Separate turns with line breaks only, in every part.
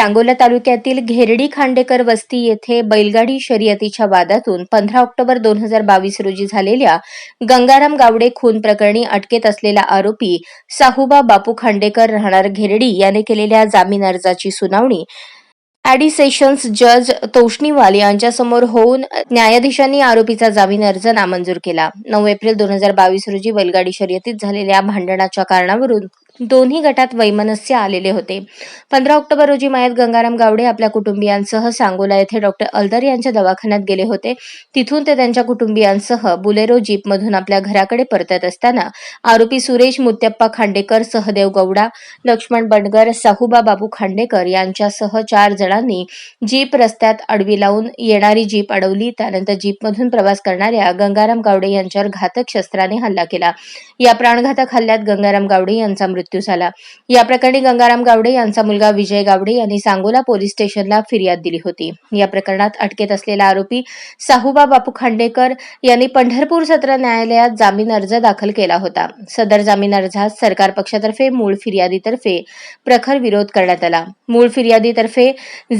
सांगोला तालुक्यातील घेरडी खांडेकर वस्ती येथे बैलगाडी शर्यतीच्या वादातून पंधरा ऑक्टोबर दोन हजार बावीस रोजी झालेल्या गंगाराम गावडे खून प्रकरणी अटकेत असलेला आरोपी साहुबा बापू खांडेकर राहणार घेरडी याने केलेल्या जामीन अर्जाची सुनावणी. ॲडी सेशन्स जज तोष्णीवाल यांच्यासमोर होऊन न्यायाधीशांनी आरोपीचा जामीन अर्ज नामंजूर केला. नऊ एप्रिल दोन हजार बावीस रोजी बैलगाडी शर्यतीत झालेल्या भांडणाच्या कारणावरून दोन्ही गटात वैमनस्य आलेले होते. पंधरा ऑक्टोबर रोजी मयत गंगाराम गावडे आपल्या कुटुंबियांसह सांगोला येथे डॉक्टर अल्दर यांच्या दवाखान्यात गेले होते. तिथून ते त्यांच्या कुटुंबियांसह बुलेरो जीपमधून आपल्या घराकडे परतत असताना आरोपी सुरेश मुत्यप्पा खांडेकर सहदेव गौडा लक्ष्मण बंडगर साहुबा बाबू खांडेकर यांच्यासह चार जणांनी जीप रस्त्यात अडवी लावून येणारी जीप अडवली. त्यानंतर जीपमधून प्रवास करणाऱ्या गंगाराम गावडे यांच्यावर घातक शस्त्राने हल्ला केला. या प्राणघातक हल्ल्यात गंगाराम गावडे यांचा मृत्यू मृत्यू झाला. या प्रकरणी गंगाराम गावडे यांचा मुलगा विजय गावडे यांनी सांगोला पोलीस स्टेशनला फिर्याद दिली होती. या प्रकरणात अटकेत असलेला आरोपी साहुबा बापू खांडेकर यांनी पंढरपूर सत्र न्यायालयात जामीन अर्ज दाखल केला होता. सदर जामीन अर्जात सरकार पक्षातर्फे मूळ फिर्यादीतर्फे प्रखर विरोध करण्यात आला. मूळ फिर्यादीतर्फे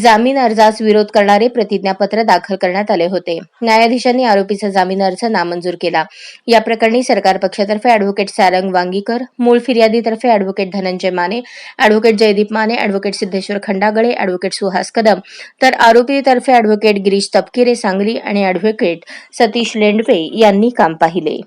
जामीन अर्जास विरोध करणारे प्रतिज्ञापत्र दाखल करण्यात आले होते. न्यायाधीशांनी आरोपीचा जामीन अर्ज नामंजूर केला. या प्रकरणी सरकार पक्षातर्फे अॅडव्होकेट सारंग वांगीकर मूळ फिर्यादीतर्फे advocate Dhananjay Mane advocate Jaydeep Mane advocate Siddheshwar Khandagale advocate Suhas Kadam. तर आरोपीतर्फे अॅडव्होकेट गिरीश तपकिरे सांगली आणि अॅडव्होकेट सतीश लेंडवे यांनी काम पाहिले.